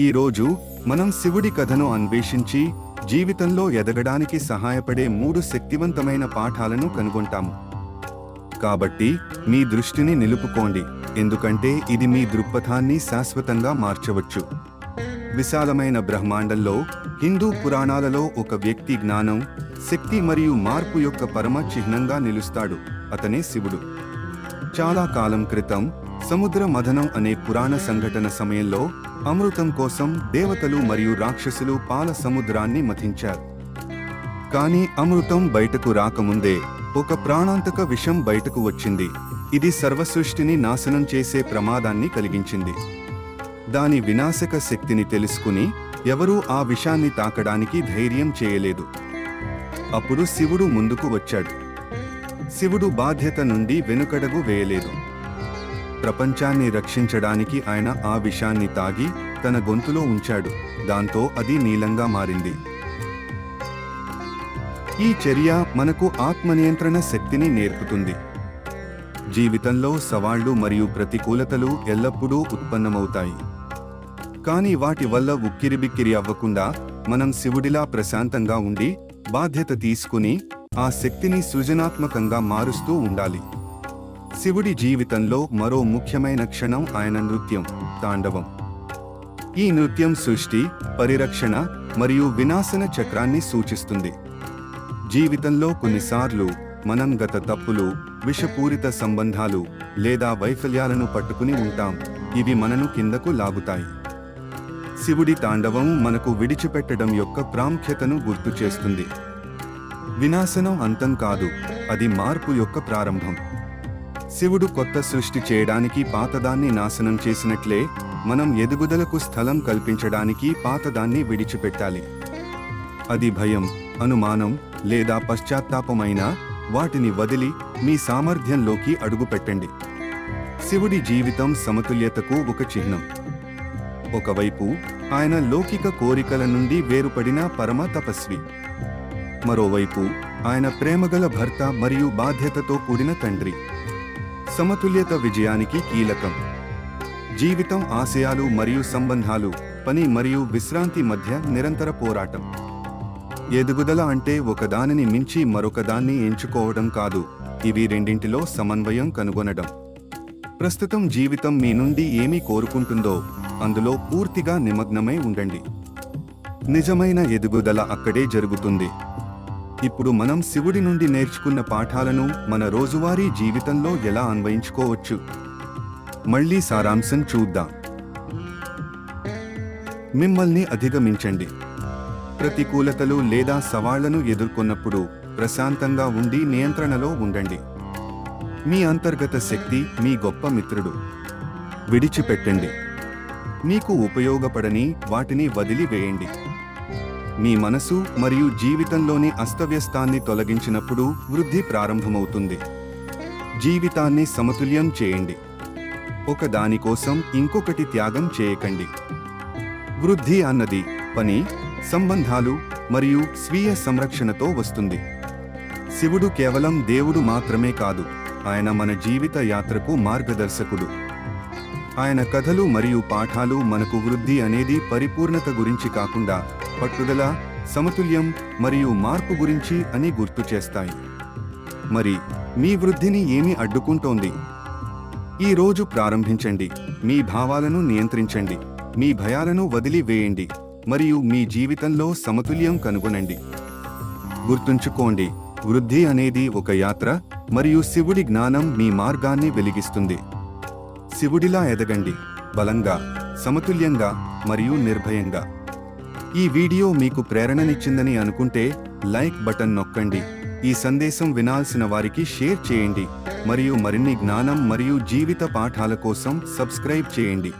ఈరోజు మనం శివుడి కథను అన్వేషించి జీవితంలో ఎదగడానికి సహాయపడే మూడు శక్తివంతమైన పాఠాలను కనుగొంటాము. కాబట్టి మీ దృష్టిని నిలుపుకోండి. ఎందుకంటే ఇది మీ దృక్పథాన్ని శాశ్వతంగా మార్చవచ్చు. విశాలమైన బ్రహ్మాండంలో హిందూ పురాణాలలో ఒక వ్యక్తి జ్ఞానం శక్తి మరియు మార్పు యొక్క పరమ చిహ్నంగా నిలుస్తాడు. అతనే శివుడు. చాలా కాలం క్రితం సముద్ర మథనం అనే పురాణ సంఘటన సమయంలో అమృతం కోసం దేవతలు మరియు రాక్షసులు పాల సముద్రాన్ని మథించారు. కానీ అమృతం బయటకు రాకముందే ఒక ప్రాణాంతక విషం బయటకు వచ్చింది. ఇది సర్వసృష్టిని నాశనం చేసే ప్రమాదాన్ని కలిగించింది. దాని వినాశక శక్తిని తెలుసుకుని ఎవరూ ఆ విషాన్ని తాకడానికి ధైర్యం చేయలేదు. అప్పుడు శివుడు ముందుకు వచ్చాడు. శివుడు బాధ్యత నుండి వెనుకడుగు వేయలేదు. ప్రపంచాన్ని రక్షించడానికి ఆయన ఆ విషాన్ని తాగి తన గొంతులో ఉంచాడు. దాంతో అది నీలంగా మారింది. ఈ చర్య మనకు ఆత్మనియంత్రణ శక్తిని నేర్పుతుంది. జీవితంలో సవాళ్ళు మరియు ప్రతికూలతలు ఎల్లప్పుడూ ఉత్పన్నమవుతాయి. కానీ వాటి వల్ల ఉక్కిరిబిక్కిరి అవ్వకుండా మనం శివుడిలా ప్రశాంతంగా ఉండి బాధ్యత తీసుకుని ఆ శక్తిని సృజనాత్మకంగా మారుస్తూ ఉండాలి. శివుడి జీవితంలో మరో ముఖ్యమైన క్షణం ఆయన నృత్యం తాండవం. ఈ నృత్యం సృష్టి పరిరక్షణ మరియు వినాశన చక్రాన్ని సూచిస్తుంది. జీవితంలో కొన్నిసార్లు మనం గత తప్పులు విషపూరిత సంబంధాలు లేదా వైఫల్యాలను పట్టుకుని ఉంటాం. ఇవి మనను కిందకు లాగుతాయి. శివుడి తాండవం మనకు విడిచిపెట్టడం యొక్క ప్రాముఖ్యతను గుర్తు చేస్తుంది. వినాశనం అంతం కాదు అది మార్పు యొక్క ప్రారంభం. శివుడు కొత్త సృష్టి చేయడానికి పాతదాన్ని నాశనం చేసినట్లే మనం ఎదుగుదలకు స్థలం కల్పించడానికి పాతదాన్ని విడిచిపెట్టాలి. అది భయం అనుమానం లేదా పశ్చాత్తాపమైనా వాటిని వదిలి మీ సామర్థ్యంలోకి అడుగుపెట్టండి. శివుడి జీవితం సమతుల్యతకు ఒక చిహ్నం. ఒకవైపు ఆయన లౌకిక కోరికల నుండి వేరుపడిన పరమ తపస్వి. మరోవైపు ఆయన ప్రేమగల భర్త మరియు బాధ్యతతో కూడిన తండ్రి. సమతుల్యత విజయానికి కీలకం. జీవితం ఆశయాలు మరియు సంబంధాలు పని మరియు విశ్రాంతి మధ్య నిరంతర పోరాటం. ఎదుగుదల అంటే ఒకదానిని మించి మరొకదాన్ని ఎంచుకోవడం కాదు ఇవి రెండింటిలో సమన్వయం కనుగొనడం. ప్రస్తుతం జీవితం మీ నుండి ఏమి కోరుకుంటుందో అందులో పూర్తిగా నిమగ్నమై ఉండండి. నిజమైన ఎదుగుదల అక్కడే జరుగుతుంది. ఇప్పుడు మనం శివుడి నుండి నేర్చుకున్న పాఠాలను మన రోజువారీ జీవితంలో ఎలా అన్వయించుకోవచ్చు? మళ్ళీ సారాంశం చూద్దాం. మిమ్మల్ని అధిగమించండి. ప్రతికూలతలు లేదా సవాళ్ళను ఎదుర్కొన్నప్పుడు ప్రశాంతంగా ఉండి నియంత్రణలో ఉండండి. మీ అంతర్గత శక్తి మీ గొప్ప మిత్రుడు. విడిచిపెట్టండి. మీకు ఉపయోగపడని వాటిని వదిలివేయండి. మీ మనసు మరియు జీవితంలోని అస్తవ్యస్తాన్ని తొలగించినప్పుడు వృద్ధి ప్రారంభమవుతుంది. జీవితాన్ని సమతుల్యం చేయండి. ఒక దానికోసం ఇంకొకటి త్యాగం చేయకండి. వృద్ధి అన్నది పని సంబంధాలు మరియు స్వీయ సంరక్షణతో వస్తుంది. శివుడు కేవలం దేవుడు మాత్రమే కాదు ఆయన మన జీవిత యాత్రకు మార్గదర్శకుడు. ఆయన కథలు మరియు పాఠాలు మనకు వృద్ధి అనేది పరిపూర్ణత గురించి కాకుండా పట్టుదల సమతుల్యం మరియు మార్పు గురించి అని గుర్తు చేస్తాయి. మరి మీ వృద్ధిని ఏమి అడ్డుకుంటోంది? ఈ రోజు ప్రారంభించండి. మీ భావాలను నియంత్రించండి. మీ భయాలను వదిలివేయండి. మరియు మీ జీవితంలో సమతుల్యం కనుగొనండి. గుర్తుంచుకోండి వృద్ధి అనేది ఒక యాత్ర మరియు శివుడి జ్ఞానం మీ మార్గాన్ని వెలిగిస్తుంది. శివుడిలా ఎదగండి. బలంగా సమతుల్యంగా మరియు నిర్భయంగా. ఈ వీడియో మీకు ప్రేరణనిచ్చిందని అనుకుంటే లైక్ బటన్ నొక్కండి. ఈ సందేశం వినాల్సిన వారికి షేర్ చేయండి. మరియు మరిన్ని జ్ఞానం మరియు జీవిత పాఠాల కోసం సబ్స్క్రైబ్ చేయండి.